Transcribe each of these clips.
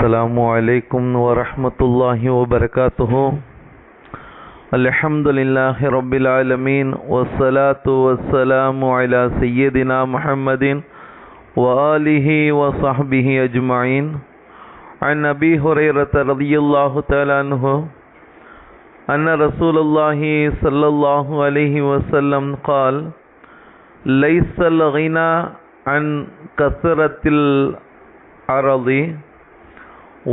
السلام عليكم ورحمة الله وبركاته. الحمد لله رب العالمين والصلاة والسلام على سيدنا محمد وآله وصحبه أجمعين عن أبي هريرة رضي الله تعالى عنه أن رسول الله صلى الله عليه وسلم قال ليس الغنى عن كثرة العرض.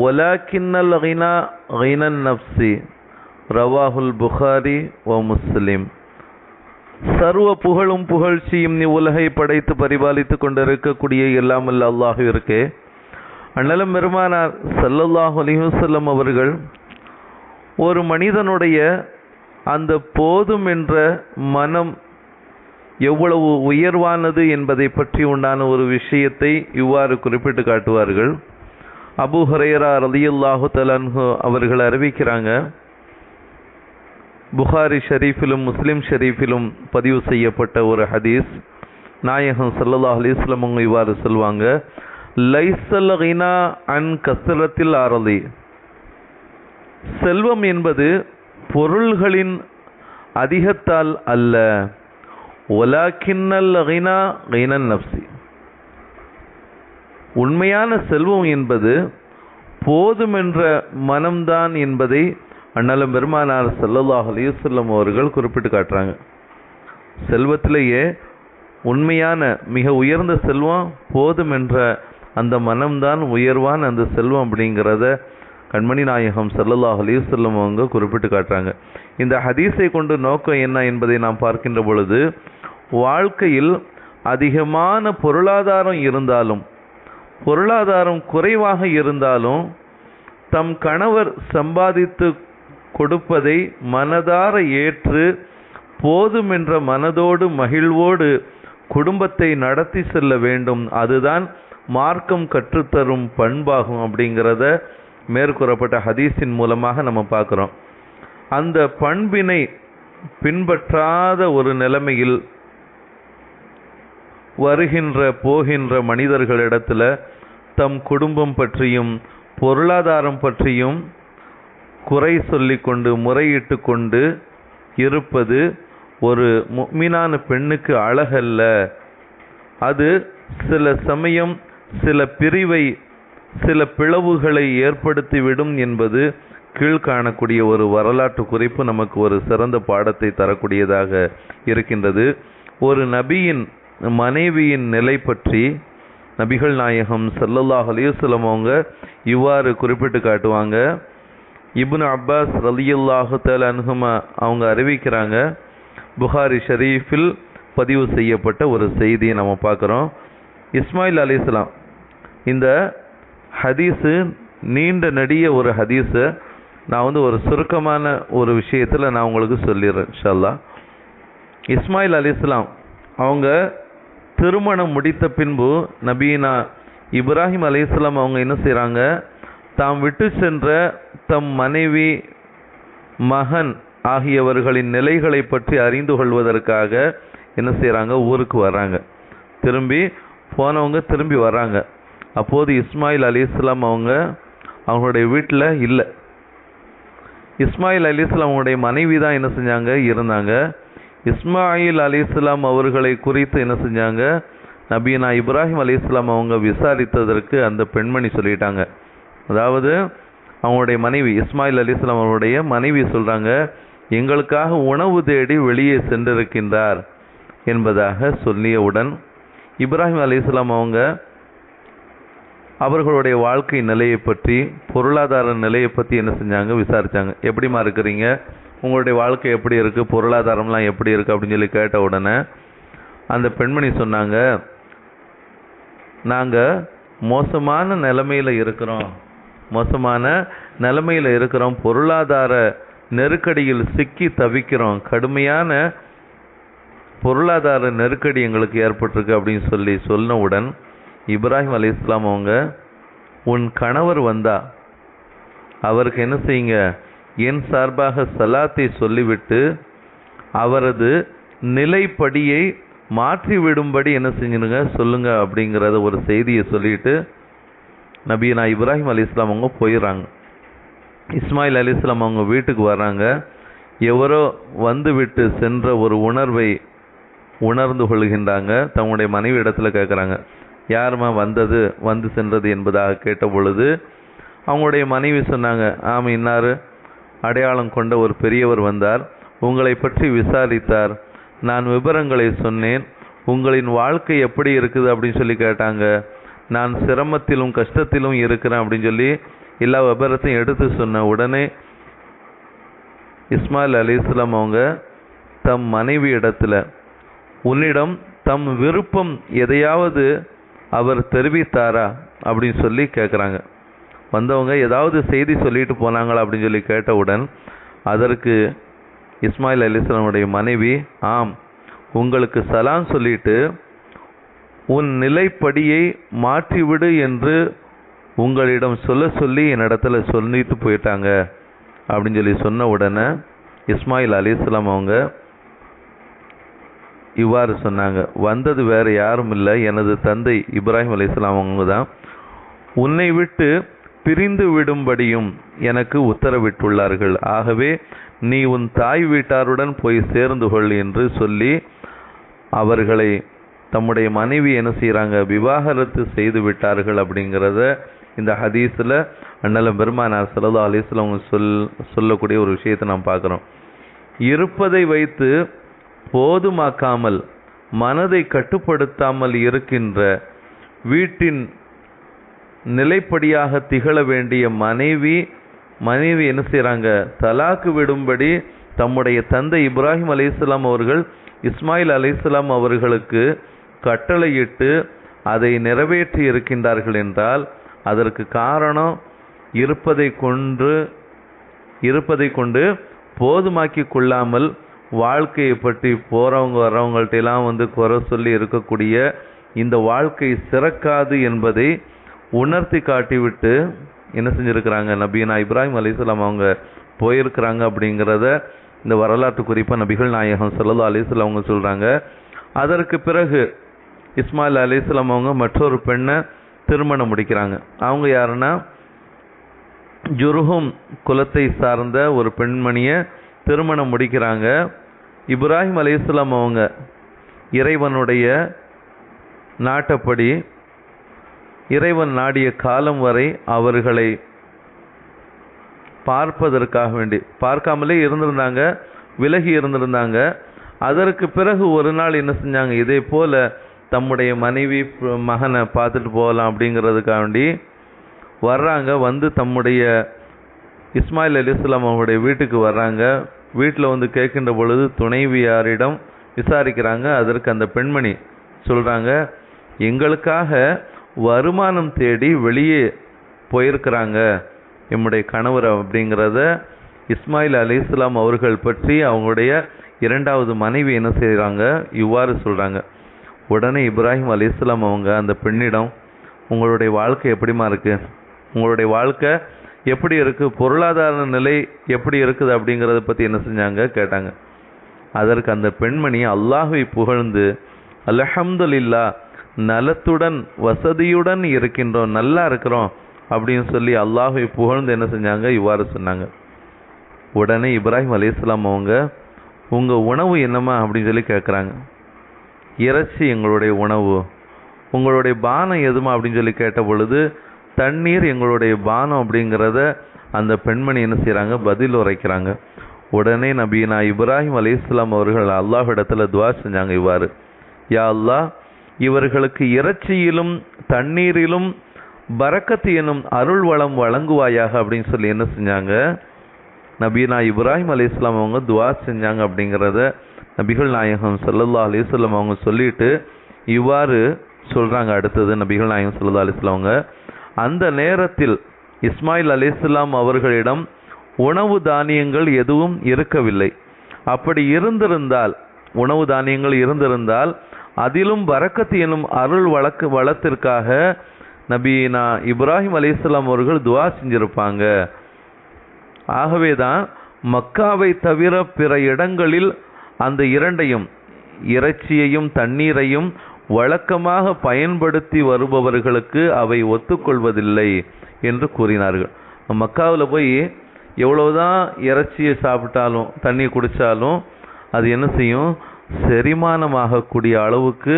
ஒலாக்கின்னல் ஹினா ஹினன் நப்சி ரவாஹுல் புகாரி ஓ முஸ்லிம் சர்வ புகழும் புகழ்ச்சியும் நீ உலகை படைத்து பரிபாலித்து கொண்டிருக்கக்கூடிய இல்லாமல் அல்ல இருக்கே அண்ணலும் பெருமானார் சல்லல்லாஹு அலிஹசல்லம் அவர்கள் ஒரு மனிதனுடைய அந்த போதும் என்ற மனம் எவ்வளவு உயர்வானது என்பதை பற்றி உண்டான ஒரு விஷயத்தை இவ்வாறு குறிப்பிட்டு காட்டுவார்கள் அபு ஹரேரா ரலியுல்லாஹு தலன்ஹு அவர்கள் அறிவிக்கிறாங்க புகாரி ஷரீஃபிலும் முஸ்லிம் ஷரீஃபிலும் பதிவு செய்யப்பட்ட ஒரு ஹதீஸ். நாயகம் சல்லல்லாஹ் அலிஸ்லம் அவங்க இவ்வாறு சொல்லுவாங்க லைசல் கினா அன் கசரத்தில் ஆரதி செல்வம் என்பது பொருள்களின் அதிகத்தால் அல்ல ஒலாக்கின்னல் கினா கினன் நப்சி உண்மையான செல்வம் என்பது போதுமென்ற மனம்தான் என்பதை அண்ணலும் பெருமானார் சல்லல்லாஹ் செல்லும் அவர்கள் குறிப்பிட்டு காட்டுறாங்க. செல்வத்திலேயே உண்மையான மிக உயர்ந்த செல்வம் போதும் என்ற அந்த மனம்தான் உயர்வான் அந்த செல்வம் அப்படிங்கிறத கண்மணி நாயகம் சல்லல்லாஹ் அலிவல்லம் அவங்க குறிப்பிட்டு காட்டுறாங்க. இந்த ஹதீஸை கொண்டு நோக்கம் என்ன என்பதை நாம் பார்க்கின்ற பொழுது வாழ்க்கையில் அதிகமான பொருளாதாரம் இருந்தாலும் பொருளாதாரம் குறைவாக இருந்தாலும் தம் கணவர் சம்பாதித்து கொடுப்பதை மனதார ஏற்று போதுமென்ற மனதோடு மகிழ்வோடு குடும்பத்தை நடத்தி செல்ல வேண்டும். அதுதான் மார்க்கம் கற்றுத்தரும் பண்பாகும் அப்படிங்கிறத மேற்கூறப்பட்ட ஹதீஸின் மூலமாக நம்ம பார்க்குறோம். அந்த பண்பினை பின்பற்றாத ஒரு நிலைமையில் வருகின்ற போகின்ற மனிதர்களிடத்தில் தம் குடும்பம் பற்றியும் பொருளாதாரம் பற்றியும் குறை சொல்லிக்கொண்டு முறையிட்டு கொண்டு இருப்பது ஒரு மீனான பெண்ணுக்கு அழகல்ல. அது சில சமயம் சில பிரிவை சில பிளவுகளை ஏற்படுத்திவிடும் என்பது கீழ்காணக்கூடிய ஒரு வரலாற்று குறிப்பு நமக்கு ஒரு சிறந்த பாடத்தை தரக்கூடியதாக இருக்கின்றது. ஒரு நபியின் மனைவியின் நிலை பற்றி நபிகள் நாயகம் சல்லல்லாஹ் அலிவசலம் அவங்க இவ்வாறு குறிப்பிட்டு காட்டுவாங்க. இபுன் அப்பாஸ் ரலியல்லாஹு தல் அன்ஹுமா அவங்க அறிவிக்கிறாங்க. புகாரி ஷரீஃபில் பதிவு செய்யப்பட்ட ஒரு செய்தியை நம்ம பார்க்குறோம். இஸ்மாயில் அலிஸ்லாம் இந்த ஹதீஸு நீண்ட நடிய ஒரு ஹதீஸு. நான் வந்து ஒரு சுருக்கமான ஒரு விஷயத்தில் நான் உங்களுக்கு சொல்லிடுறேன் ஷல்லா இஸ்மாயில் அலிஸ்லாம் அவங்க திருமணம் முடித்த பின்பு நபீனா இப்ராஹிம் அலையாம் அவங்க என்ன செய்கிறாங்க தாம் விட்டு சென்ற தம் மனைவி மகன் ஆகியவர்களின் நிலைகளை பற்றி அறிந்து கொள்வதற்காக என்ன செய்கிறாங்க ஊருக்கு வர்றாங்க. திரும்பி போனவங்க திரும்பி வர்றாங்க. அப்போது இஸ்மாயில் அலி இஸ்லாம் அவங்க அவங்களுடைய வீட்டில் இல்லை. இஸ்மாயில் அலி இஸ்லாம் அவங்களுடைய மனைவி தான் என்ன செஞ்சாங்க? இருந்தாங்க. இஸ்மாயில் அலி இஸ்லாம் அவர்களை குறித்து என்ன செஞ்சாங்க? நபீனா இப்ராஹிம் அலி இஸ்லாம் அவங்க விசாரித்ததற்கு அந்த பெண்மணி சொல்லிட்டாங்க. அதாவது அவங்களுடைய மனைவி இஸ்மாயில் அலி இஸ்லாம் அவருடைய மனைவி சொல்கிறாங்க எங்களுக்காக உணவு தேடி வெளியே சென்றிருக்கின்றார் என்பதாக சொல்லியவுடன் இப்ராஹிம் அலி இஸ்லாம் அவங்க அவர்களுடைய வாழ்க்கை நிலையை பற்றி பொருளாதார நிலையை பற்றி என்ன செஞ்சாங்க? விசாரித்தாங்க எப்படிமா இருக்கிறீங்க? உங்களுடைய வாழ்க்கை எப்படி இருக்குது பொருளாதாரம்லாம் எப்படி இருக்குது அப்படின்னு சொல்லி கேட்ட உடனே அந்த பெண்மணி சொன்னாங்க நாங்கள் மோசமான நிலைமையில் இருக்கிறோம். மோசமான நிலைமையில் இருக்கிறோம். பொருளாதார நெருக்கடியில் சிக்கி தவிக்கிறோம். கடுமையான பொருளாதார நெருக்கடி எங்களுக்கு ஏற்பட்டிருக்கு அப்படின்னு சொல்லி சொன்னவுடன் இப்ராஹிம் அலி இஸ்லாம் அவங்க உன் கணவர் வந்தா அவருக்கு என்ன செய்யுங்க? என் சார்பாக சலாத்தை சொல்லிவிட்டு அவரது நிலைப்படியை மாற்றி விடும்படி என்ன செஞ்சிருங்க? சொல்லுங்க அப்படிங்கிறத ஒரு செய்தியை சொல்லிட்டு நபீனா இப்ராஹிம் அலி இஸ்லாம் அவங்க போயிடுறாங்க இஸ்மாயில் அலி இஸ்லாம் அவங்க வீட்டுக்கு வர்றாங்க. எவரோ வந்துவிட்டு சென்ற ஒரு உணர்வை உணர்ந்து கொள்கின்றாங்க. தங்களுடைய மனைவி இடத்துல கேட்குறாங்க யாரும்மா வந்தது? வந்து சென்றது? என்பதாக கேட்ட பொழுது அவங்களுடைய மனைவி சொன்னாங்க ஆமாம் இன்னார். அடையாளம் கொண்ட ஒரு பெரியவர் வந்தார். உங்களை பற்றி விசாரித்தார். நான் விவரங்களை சொன்னேன். உங்களின் வாழ்க்கை எப்படி இருக்குது அப்படின்னு சொல்லி கேட்டாங்க. நான் சிரமத்திலும் கஷ்டத்திலும் இருக்கிறேன் அப்படின்னு சொல்லி எல்லா விபரத்தையும் எடுத்து சொன்ன உடனே இஸ்மாயில் அலி இஸ்லாம் அவங்க தம் மனைவி இடத்துல உன்னிடம் தம் விருப்பம் எதையாவது அவர் தெரிவித்தாரா? அப்படின்னு சொல்லி கேட்குறாங்க வந்தவங்க ஏதாவது செய்தி சொல்லிட்டு போனாங்களா அப்படின்னு சொல்லி கேட்டவுடன் அதற்கு இஸ்மாயில் அலிஸ்லாமுடைய மனைவி ஆம் உங்களுக்கு சலாம் சொல்லிட்டு உன் நிலைப்படியை மாற்றிவிடு என்று உங்களிடம் சொல்ல சொல்லி என்னிடத்துல சொல்லிட்டு போயிட்டாங்க. அப்படின்னு சொல்லி சொன்ன உடனே இஸ்மாயில் அலிஸ்லாம் அவங்க இவ்வாறு சொன்னாங்க வந்தது வேறு யாரும் இல்லை. எனது தந்தை இப்ராஹிம் அலிஸ்லாம் அவங்க தான் உன்னை விட்டு பிரிந்து விடும்படியும் எனக்கு உத்தரவிட்டுள்ளார்கள். ஆகவே நீ உன் தாய் வீட்டாருடன் போய் சேர்ந்து கொள் என்று சொல்லி அவர்களை தம்முடைய மனைவி என்ன செய்கிறாங்க விவாகரத்து செய்து விட்டார்கள் அப்படிங்கிறத இந்த ஹதீஸில் அண்ணலம் பெருமானார் சல்லா அலிஸ்லாம் அவங்க சொல் சொல்லக்கூடிய ஒரு விஷயத்தை நாம் பார்க்குறோம். இருப்பதை வைத்து போதுமாக்காமல் மனதை கட்டுப்படுத்தாமல் இருக்கின்ற வீட்டின் நிலைப்படியாக திகழ வேண்டிய மனைவி மனைவி என்ன செய்கிறாங்க தலாக்கு விடும்படி தம்முடைய தந்தை இப்ராஹிம் அலைஹிஸ்ஸலாம் அவர்கள் இஸ்மாயில் அலைஹிஸ்ஸலாம் அவர்களுக்கு கட்டளையிட்டு அதை நிறைவேற்றி இருக்கின்றார்கள் என்றால் அதற்கு காரணம் இருப்பதை கொண்டு இருப்பதை கொண்டு போதுமாக்கி கொள்ளாமல் வாழ்க்கையை பற்றி போகிறவங்க வர்றவங்கள்ட்டெல்லாம் வந்து குறை சொல்லி இருக்கக்கூடிய இந்த வாழ்க்கை சிறக்காது என்பதை உணர்த்தி காட்டிவிட்டு என்ன செஞ்சுருக்கிறாங்க? நபீனா இப்ராஹிம் அலிஸ்லாம் அவங்க போயிருக்கிறாங்க அப்படிங்கிறத இந்த வரலாற்று குறிப்பாக நபிகள் நாயகம் சல்லா அலிஸ்லாம் அவங்க சொல்கிறாங்க அதற்கு பிறகு இஸ்மாயில் அலிஸ்லாம் அவங்க மற்றொரு பெண்ணை திருமணம் முடிக்கிறாங்க. அவங்க யாருன்னா? ஜுருஹும் குலத்தை சார்ந்த ஒரு பெண்மணியை திருமணம் முடிக்கிறாங்க. இப்ராஹிம் அலிஸ்லாம் அவங்க இறைவனுடைய நாட்டப்படி இறைவன் நாடிய காலம் வரை அவர்களை பார்ப்பதற்காக வேண்டி பார்க்காமலே இருந்திருந்தாங்க விலகி இருந்திருந்தாங்க. அதற்கு பிறகு ஒரு நாள் என்ன செஞ்சாங்க? இதே போல் தம்முடைய மனைவி மகனை பார்த்துட்டு போகலாம் அப்படிங்கிறதுக்காக வேண்டி வர்றாங்க. வந்து தம்முடைய இஸ்மாயில் அலிஸ்லாம் அவங்களுடைய வீட்டுக்கு வர்றாங்க. வீட்டில் வந்து கேட்கின்ற பொழுது துணைவியாரிடம் விசாரிக்கிறாங்க. அதற்கு அந்த பெண்மணி சொல்கிறாங்க எங்களுக்காக வருமானம் தேடி வெளியே போயிருக்கிறாங்க என்னுடைய கணவர் அப்படிங்கிறத இஸ்மாயில் அலி இஸ்லாம் அவர்கள் பற்றி அவங்களுடைய இரண்டாவது மனைவி என்ன செய்கிறாங்க இவ்வாறு சொல்கிறாங்க உடனே இப்ராஹிம் அலி இஸ்லாம் அவங்க அந்த பெண்ணிடம் உங்களுடைய வாழ்க்கை எப்படிமா இருக்குது உங்களுடைய வாழ்க்கை எப்படி இருக்குது பொருளாதார நிலை எப்படி இருக்குது? அப்படிங்கிறத பற்றி என்ன செஞ்சாங்க? கேட்டாங்க. அதற்கு அந்த பெண்மணி அல்லாஹை புகழ்ந்து அலஹம்துல்லா நலத்துடன் வசதியுடன் இருக்கின்றோம் நல்லா இருக்கிறோம் அப்படின்னு சொல்லி அல்லாஹை புகழ்ந்து என்ன செஞ்சாங்க? இவ்வாறு சொன்னாங்க. உடனே இப்ராஹிம் அலைஹிஸ்ஸலாம் அவங்க உங்கள் உணவு என்னம்மா? அப்படின்னு சொல்லி கேட்குறாங்க. இறைச்சி எங்களுடைய உணவு. உங்களுடைய பானம் எதுமா அப்படின்னு சொல்லி கேட்ட பொழுது தண்ணீர் எங்களுடைய பானம் அப்படிங்கிறத அந்த பெண்மணி என்ன செய்கிறாங்க பதில் உரைக்கிறாங்க. உடனே நபீனா இப்ராஹிம் அலைஹிஸ்ஸலாம் அவர்கள் அல்லாஹ் இடத்துல துவா செஞ்சாங்க இவ்வாறு. யா அல்லாஹ் இவர்களுக்கு இறைச்சியிலும் தண்ணீரிலும் பரக்கத்து எனும் அருள் வளம் வழங்குவாயாக அப்படின்னு சொல்லி என்ன செஞ்சாங்க? நபீனா இப்ராஹிம் அலைஹிஸ்ஸலாம் அவங்க துவா செஞ்சாங்க அப்படிங்கிறத நபிகள் நாயகம் சல்லல்லா அலிஸ்லாம் அவங்க சொல்லிட்டு இவ்வாறு சொல்கிறாங்க அடுத்தது நபிகள் நாயகம் சல்லா அலிஸ்லாம் அவங்க. அந்த நேரத்தில் இஸ்மாயில் அலைஹிஸ்ஸலாம் அவர்களிடம் உணவு தானியங்கள் எதுவும் இருக்கவில்லை. அப்படி இருந்திருந்தால் உணவு தானியங்கள் இருந்திருந்தால் அதிலும் வரக்கத்து எனும் அருள் வழக்கு வளத்திற்காக நபீனா இப்ராஹிம் அலிஸ்லாம் அவர்கள் துவா செஞ்சிருப்பாங்க. ஆகவே தான் மக்காவை தவிர பிற இடங்களில் அந்த இரண்டையும் இறைச்சியையும் தண்ணீரையும் வழக்கமாக பயன்படுத்தி வருபவர்களுக்கு அவை ஒத்துக்கொள்வதில்லை என்று கூறினார்கள். மக்காவில் போய் எவ்வளவுதான் இறைச்சியை சாப்பிட்டாலும் தண்ணி குடித்தாலும் அது என்ன செய்யும்? செரிமானமாகக்கூடிய அளவுக்கு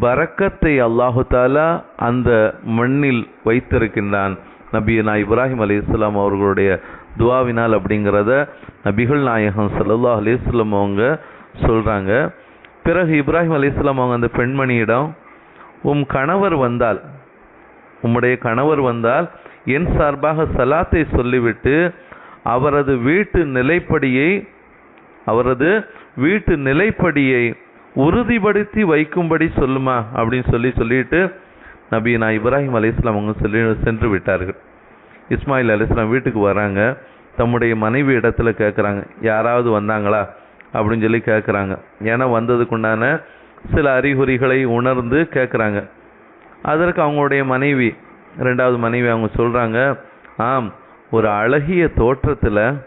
பறக்கத்தை அல்லாஹு தாலா அந்த மண்ணில் வைத்திருக்கின்றான். நபியனா இப்ராஹிம் அலி இஸ்லாம் அவர்களுடைய துவாவினால் அப்படிங்கிறத நபிகள் நாயகம் சல்லா அலிஸ்லாம் அவங்க சொல்கிறாங்க பிறகு இப்ராஹிம் அலி இஸ்லாம் அவங்க அந்த பெண்மணியிடம் உம் கணவர் வந்தால் உம்முடைய கணவர் வந்தால் என் சார்பாக சலாத்தை சொல்லிவிட்டு அவரது வீட்டு நிலைப்படியை அவரது வீட்டு நிலைப்படியை உறுதிப்படுத்தி வைக்கும்படி சொல்லுமா அப்படின்னு சொல்லி சொல்லிட்டு நபீனா இப்ராஹிம் அலிஸ்லாம் அவங்க சொல்லி சென்று விட்டார்கள். இஸ்மாயில் அலிஸ்லாம் வீட்டுக்கு வராங்க. தம்முடைய மனைவி இடத்துல கேட்குறாங்க யாராவது வந்தாங்களா? அப்படின்னு சொல்லி கேட்குறாங்க ஏன்னா வந்ததுக்குண்டான சில அறிகுறிகளை உணர்ந்து கேட்குறாங்க அதற்கு அவங்களுடைய மனைவி ரெண்டாவது மனைவி அவங்க சொல்கிறாங்க ஆம் ஒரு அழகிய தோற்றத்தில்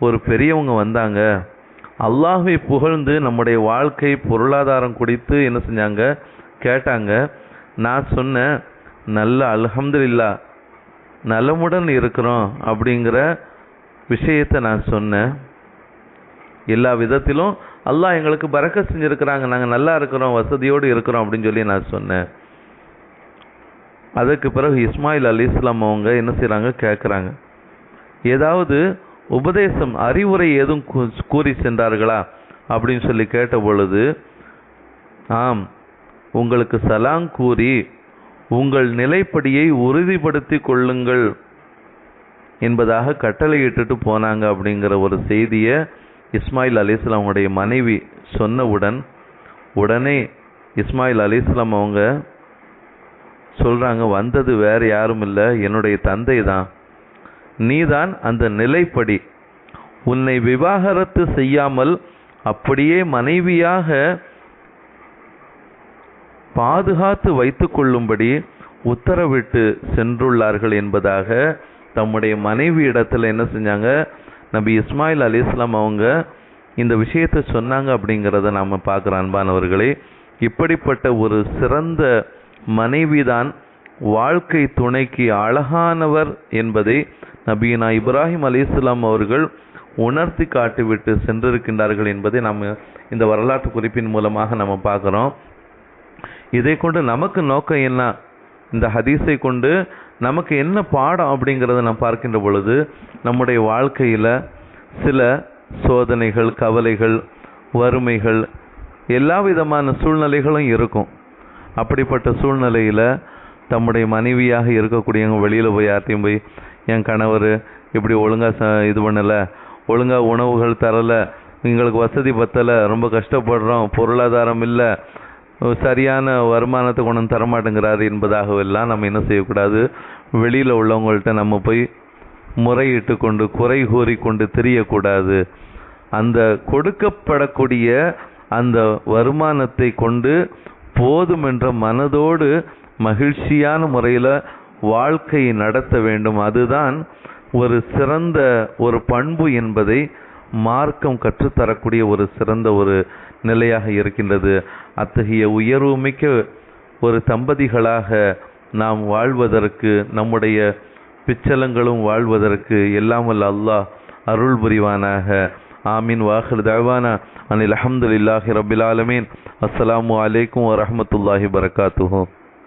ஒரு பெரியவங்க வந்தாங்க. அல்லாஹை புகழ்ந்து நம்முடைய வாழ்க்கை பொருளாதாரம் குறித்து என்ன செஞ்சாங்க? கேட்டாங்க. நான் சொன்னேன் நல்ல அலமதுல்லா நலமுடன் இருக்கிறோம் அப்படிங்கிற விஷயத்தை நான் சொன்னேன். எல்லா விதத்திலும் அல்லாஹ் எங்களுக்கு பறக்க செஞ்சுருக்கிறாங்க. நாங்கள் நல்லா இருக்கிறோம் வசதியோடு இருக்கிறோம் அப்படின்னு சொல்லி நான் சொன்னேன். அதுக்கு பிறகு இஸ்மாயில் அலி இஸ்லாம் அவங்க என்ன செய்கிறாங்க கேட்குறாங்க ஏதாவது உபதேசம் அறிவுரை எதுவும் கூ- கூறி சென்றார்களா? அப்படின்னு சொல்லி கேட்ட பொழுது ஆம் உங்களுக்கு சலாம் கூறி உங்கள் நிலைப்படியை உறுதிப்படுத்தி கொள்ளுங்கள் என்பதாக கட்டளையிட்டுட்டு போனாங்க அப்படிங்கிற ஒரு செய்தியை இஸ்மாயில் அலிஸ்லாம் அவங்களுடைய மனைவி சொன்னவுடன் உடனே இஸ்மாயில் அலிஸ்லாம் அவங்க சொல்கிறாங்க வந்தது வேறு யாரும் இல்லை என்னுடைய தந்தை தான். நீதான் அந்த நிலைப்படி. உன்னை விவாகரத்து செய்யாமல் அப்படியே மனைவியாக பாதுகாத்து வைத்து கொள்ளும்படி உத்தரவிட்டு சென்றுள்ளார்கள் என்பதாக தம்முடைய மனைவி இடத்துல என்ன செஞ்சாங்க? நபி இஸ்மாயில் அலி இஸ்லாம் அவங்க இந்த விஷயத்தை சொன்னாங்க அப்படிங்கிறத நாம பார்க்குற அன்பானவர்களே. இப்படிப்பட்ட ஒரு சிறந்த மனைவிதான் வாழ்க்கை துணைக்கு அழகானவர் என்பதை நபீனா இப்ராஹிம் அலி இஸ்லாம் அவர்கள் உணர்த்தி காட்டிவிட்டு சென்றிருக்கின்றார்கள் என்பதை நாம் இந்த வரலாற்று குறிப்பின் மூலமாக நம்ம பார்க்குறோம். இதை கொண்டு நமக்கு நோக்கம் என்ன? இந்த ஹதீஸை கொண்டு நமக்கு என்ன பாடம் அப்படிங்கிறத நாம் பார்க்கின்ற பொழுது நம்முடைய வாழ்க்கையில் சில சோதனைகள் கவலைகள் வறுமைகள் எல்லா விதமான சூழ்நிலைகளும் இருக்கும். அப்படிப்பட்ட சூழ்நிலையில் தம்முடைய மனைவியாக இருக்கக்கூடியவங்க வெளியில் போய் யார்ட்டையும் போய் என் கணவர் இப்படி ஒழுங்காக ச இது பண்ணலை ஒழுங்காக உணவுகள் தரலை எங்களுக்கு வசதி பத்தலை ரொம்ப கஷ்டப்படுறோம் பொருளாதாரம் இல்லை சரியான வருமானத்தை கொண்டு வந்து தரமாட்டேங்கிறாரு என்பதாகவெல்லாம் நம்ம என்ன செய்யக்கூடாது? வெளியில் உள்ளவங்கள்ட்ட நம்ம போய் முறையிட்டு கொண்டு குறை கூறி கொண்டு தெரியக்கூடாது. அந்த கொடுக்கப்படக்கூடிய அந்த வருமானத்தை கொண்டு போதும் என்ற மனதோடு மகிழ்ச்சியான முறையில் வாழ்க்கையை நடத்த வேண்டும். அதுதான் ஒரு சிறந்த ஒரு பண்பு என்பதை மார்க்கம் கற்றுத்தரக்கூடிய ஒரு சிறந்த ஒரு நிலையாக இருக்கின்றது. அத்தகைய உயர்வு மிக்க ஒரு தம்பதிகளாக நாம் வாழ்வதற்கு நம்முடைய பிச்சலங்களும் வாழ்வதற்கு எல்லாம் அல்லாஹ் அருள் புரிவானாக. ஆமீன். வாஹர் தவானா அனில் அஹமதுல்லாஹி ரபில் ஆலமீன். அஸ்ஸலாமு அலைக்கும் வரமத்துல்லாஹி வரகாத்துஹு